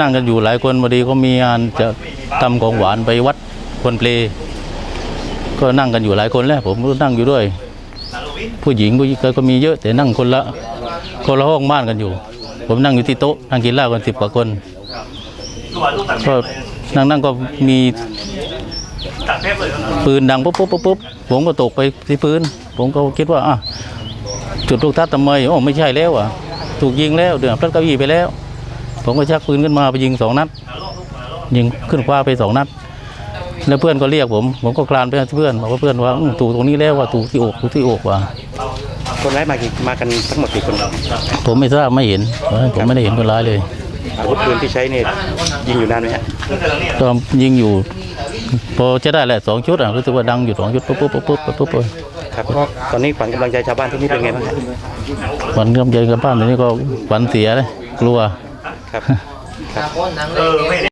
นั่งกันอยู่หลายคนพอดีเขามีงานจะทำของหวานไปวัดคนเปลก็นั่งกันอยู่หลายคนแล้ว ผมก็นั่งอยู่ด้วย ผู้หญิงผู้หญิงก็มีเยอะแต่นั่งคนละคนละห้องบ้านกันอยู่ ผมนั่งอยู่ที่โต๊ะนั่งกินเหล้ากันสิบกว่าคนก็นั่งนั่งก็มีปืนดังปุ๊บปุ๊บปุ๊บปุ๊บผมก็ตกไปที่พื้น ผมก็คิดว่าอะจุดลูกทัดทำไมโอ้ไม่ใช่แล้วอะ ถูกยิงแล้วเดือดพลัดเก้าอี้ไปแล้ว ผมก็ชักปืนขึ้นมาไปยิงสองนัด ยิงขึ้นฟ้าไปสองนัด แล้วเพื่อนก็เรียกผม ผมก็คลานไปหาเพื่อนบอกว่าเพื่อนว่าอื้อถูกตรงนี้แล้วว่าถูกที่อกถูกที่อกว่า คนร้ายมากี่มากันทั้งหมดกี่คนผมไม่ทราบไม่เห็นผมไม่ได้เห็นคนร้ายเลย อาวุธปืนที่ใช้เนี่ยยิงอยู่นานไหมฮะก็ยิงอยู่ พอจะได้แหละสองชุดอะรู้สึกว่าดังอยู่สองชุดปุ๊บปุ๊บปุ๊บปุ๊บปุ๊บปุ๊บปุ๊บครับตอนนี้ขวัญกำลังใจชาวบ้านที่นี่เป็นไงบ้างฮะวันกำใจกับบ้านตอนนี้ก็หวันเสียเลยกลัว ครับ เออไม่ได้